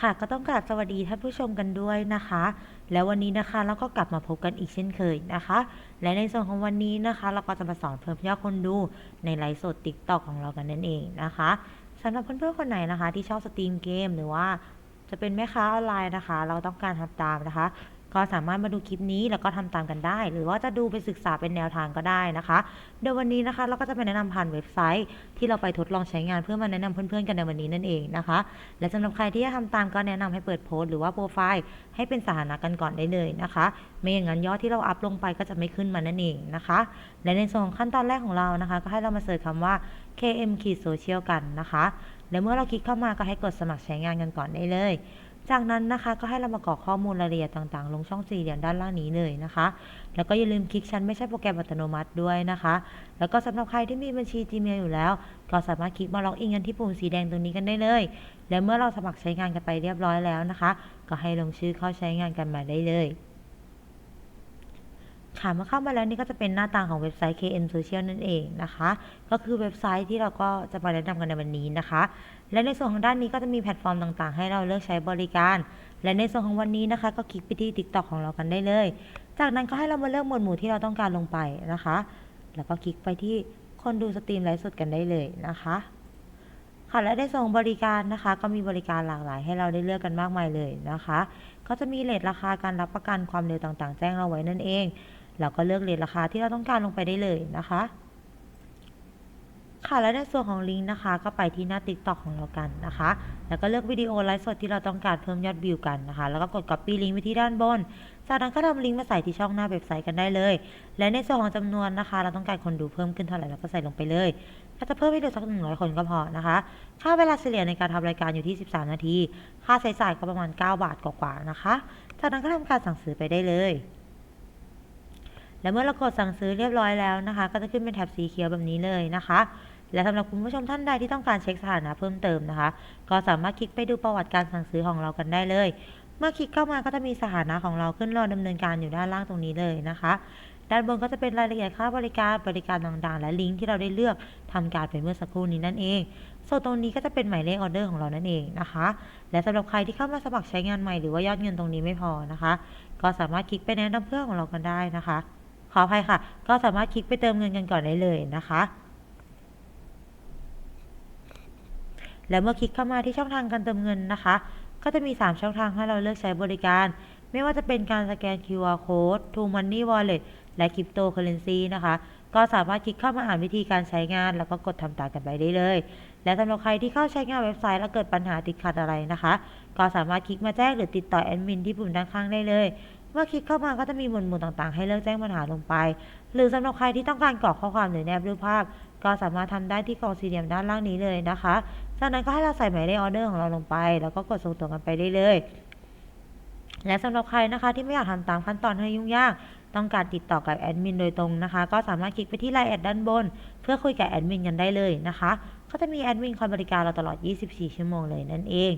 ค่ะก็ต้องกราบสวัสดีท่านผู้ชมกันด้วยนะคะ แล้ววันนี้นะคะเราก็กลับมาพบกันอีกเช่นเคยนะคะ และในส่วนของวันนี้นะคะ เราก็จะมาสอนเพิ่มยอดคนดูในไลฟ์สดติ๊กตอกของเรากันนั่นเองนะคะสำหรับเพื่อนๆคนไหนนะคะ ที่ชอบสตรีมเกมหรือว่าจะเป็นแม่ค้าออนไลน์นะคะ เราต้องการทำตามนะคะ ก็สามารถมาดูคลิปนี้แล้วก็ทำตามกันได้ หรือว่าจะดูไปศึกษาเป็นแนวทางก็ได้นะคะโดยวันนี้นะคะเราก็จะไปแนะนำผ่านเว็บไซต์ ที่เราไปทดลองใช้งานเพื่อมาแนะนำเพื่อนๆกันในวันนี้นั่นเองนะคะ และสำหรับใครที่จะทำตามก็แนะนำให้เปิดโพสต์หรือว่าโปรไฟล์ให้เป็นสถานะกันก่อนได้เลยนะคะ ไม่อย่างนั้นยอดที่เราอัพลงไปก็จะไม่ขึ้นมานั่นเองนะคะ และในส่วนของขั้นตอนแรกของเรานะคะ ก็ให้เรามาเสิร์ชคำว่า KM ขีดโซเชียลกันนะคะ และเมื่อเราคลิกเข้ามาก็ให้กดสมัครใช้งานกันก่อนได้เลย จากนั้นนะคะก็ให้เรามากรอกข้อมูลรายละเอียดต่างๆ ลงช่องสี่เหลี่ยมด้านล่างนี้เลยนะคะ แล้วก็อย่าลืมคลิกชั้นไม่ใช่โปรแกรมอัตโนมัติด้วยนะคะ แล้วก็สำหรับใครที่มีบัญชี Gmail อยู่แล้ว ก็สามารถคลิกมาล็อกอินกันที่ปุ่มสีแดงตรงนี้กันได้เลย และเมื่อเราสมัครใช้งานกันไปเรียบร้อยแล้วนะคะ ก็ให้ลงชื่อเข้าใช้งานกันมาได้เลย ค่ะเมื่อเข้ามาแล้วนี่ก็จะเป็นหน้าตาของเว็บไซต์ KN Social นั่นเองนะคะ ก็คือเว็บไซต์ที่เราก็จะมาแนะนำกันในวันนี้นะคะ และในส่วนของด้านนี้ก็จะมีแพลตฟอร์มต่างๆ ให้เราเลือกใช้บริการ และในส่วนของวันนี้นะคะ ก็คลิกไปที่ TikTok ของเรากันได้เลย จากนั้นก็ให้เรามาเลือกหมวดหมู่ที่เราต้องการลงไปนะคะ แล้วก็คลิกไปที่คนดูสตรีมไลฟ์สดกันได้เลยนะคะค่ะและในส่วนของบริการนะคะ ก็มีบริการหลากหลายให้เราได้เลือกกันมากมายเลยนะคะ ก็จะมีเลทราคาการรับประกันความเร็วต่างๆ แจ้งเราไว้นั่นเอง เราก็เลือกเลทราคาที่เราต้องการลงไปได้เลยนะคะ ค่ะและในส่วนของลิงก์นะคะ ก็ไปที่หน้า TikTok ของเรากันนะคะ แล้วก็เลือกวิดีโอไลฟ์สดที่เราต้องการเพิ่มยอดวิวกันนะคะ แล้วก็กด copy ลิงก์ไปที่ด้านบน จากนั้นก็ทำลิงก์มาใส่ที่ช่องหน้าเว็บไซต์กันได้เลย และในส่วนของจำนวนนะคะ เราต้องการคนดูเพิ่มขึ้นเท่าไหร่เราก็ใส่ลงไปเลยถ้าจะเพิ่มให้ดูสักหนึ่งร้อยคนก็พอนะคะ ค่าเวลาเฉลี่ยในการทำรายการอยู่ที่ 13 นาที ค่าใช้จ่ายก็ประมาณ 9 บาทกว่าๆนะคะ จากนั้นก็ทำการสั่งซื้อไปได้เลย และเมื่อเรากดสั่งซื้อเรียบร้อยแล้วนะคะ ก็จะขึ้นเป็นแถบสีเขียวแบบนี้เลยนะคะ และสำหรับคุณผู้ชมท่านใดที่ต้องการเช็คสถานะเพิ่มเติมนะคะ ก็สามารถคลิกไปดูประวัติการสั่งซื้อของเรากันได้เลย เมื่อคลิกเข้ามาก็จะมีสถานะของเราขึ้นรอดำเนินการอยู่ด้านล่างตรงนี้เลยนะคะด้านบนก็จะเป็นรายละเอียดค่าบริการบริการต่างๆ และลิงก์ที่เราได้เลือกทำการไปเมื่อสักครู่นี้นั่นเอง ส่วนตรงนี้ก็จะเป็นหมายเลขออเดอร์ของเรานั่นเองนะคะ และสำหรับใครที่เข้ามาสมัครใช้งานใหม่หรือว่ายอดเงินตรงนี้ไม่พอนะคะ ก็สามารถคลิกไปแนะนำเพื่อนของเรากันได้นะคะ ออภัยค่ะ ก็สามารถคลิกไปเติมเงินกันก่อนได้เลยนะคะ แล้วเมื่อคลิกเข้ามาที่ช่องทางการเติมเงินนะคะ ก็จะมี 3 ช่องทางให้เราเลือกใช้บริการ ไม่ว่าจะเป็นการสแกน QR code True Money Wallet และ Cryptocurrency นะคะ ก็สามารถคลิกเข้ามาอ่านวิธีการใช้งาน แล้วก็กดทำตามกันไปได้เลย และสำหรับใครที่เข้าใช้งานเว็บไซต์แล้วเกิดปัญหาติดขัดอะไรนะคะ ก็สามารถคลิกมาแจ้งหรือติดต่อแอดมินที่ปุ่มด้านข้างได้เลย มื่อคลิกเข้ามาก็จะมีหมวดหมู่ต่างๆ ให้เลือกแจ้งปัญหาลงไป หรือสำหรับใครที่ต้องการกรอกข้อความหรือแนบรูปภาพ ก็สามารถทำได้ที่กล่องสี่เหลี่ยมด้านล่างนี้เลยนะคะ จากนั้นก็ให้เราใส่หมายเลขออเดอร์ของเราลงไป แล้วก็กดส่งตัวกันไปได้เลยและสำหรับใครนะคะที่ไม่อยากทำตามขั้นตอนให้ยุ่งยาก ต้องการติดต่อกับแอดมินโดยตรงนะคะ ก็สามารถคลิกไปที่ไลน์แอดด้านบน เพื่อคุยกับแอดมินกันได้เลยนะคะก็จะมีแอดมินคอยบริการเราตลอด 24 ชั่วโมงเลยนั่นเอง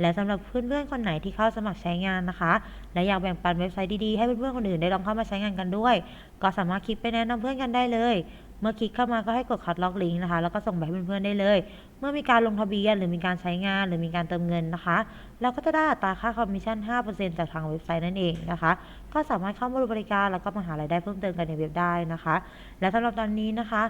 และสำหรับเพื่อนๆ คนไหนที่เข้าสมัครใช้งานนะคะ และอยากแบ่งปันเว็บไซต์ดีๆ ให้เพื่อนๆ คนอื่นได้ลองเข้ามาใช้งานกันด้วย ก็สามารถคลิกไปแนะนำเพื่อนกันได้เลย มื่อคลิกเข้ามาก็ให้กดคัดล็อกลิงก์นะคะ แล้วก็ส่งไปให้เพื่อนๆได้เลย เมื่อมีการลงทะเบียนหรือมีการใช้งานหรือมีการเติมเงินนะคะ เราก็จะได้อัตราค่าคอมมิชชั่น 5%จากทางเว็บไซต์นั่นเองนะคะ ก็สามารถเข้ามาดูบริการแล้วก็มาหารายได้เพิ่มเติมกันในเว็บได้นะคะ และสำหรับตอนนี้นะคะ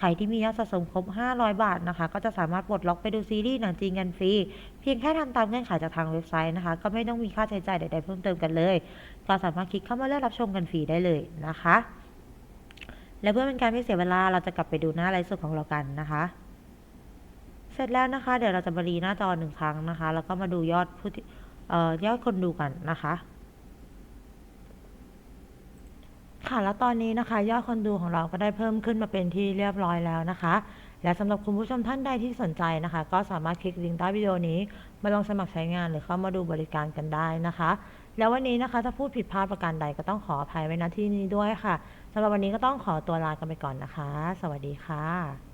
ใครที่มียอดสะสมครบ 500 บาทนะคะ ก็จะสามารถปลดล็อกไปดูซีรีส์หนังจีนกันฟรี เพียงแค่ทำตามเงื่อนไขจากทางเว็บไซต์นะคะ ก็ไม่ต้องมีค่าใช้จ่ายใดๆเพิ่มเติมกันเลย ก็สามารถคลิกเข้ามาเลือกรับชมกันฟรีได้เลยนะคะ และเพื่อเป็นการไม่เสียเวลาเราจะกลับไปดูหน้าไลฟ์สดของเรากันนะคะ เสร็จแล้วนะคะ เดี๋ยวเราจะมารีหน้าจอหนึ่งครั้งนะคะ แล้วก็มาดูยอดผู้ยอดคนดูกันนะคะ ค่ะแล้วตอนนี้นะคะ ยอดคนดูของเราก็ได้เพิ่มขึ้นมาเป็นที่เรียบร้อยแล้วนะคะ และสำหรับคุณผู้ชมท่านใดที่สนใจนะคะ ก็สามารถคลิกลิงก์ใต้วิดีโอนี้ มาลองสมัครใช้งานหรือเข้ามาดูบริการกันได้นะคะ แล้ววันนี้นะคะถ้าพูดผิดพลาดประการใดก็ต้องขออภัยไว้ณที่นี้ด้วยค่ะ สำหรับวันนี้ก็ต้องขอตัวลากันไปก่อนนะคะ สวัสดีค่ะ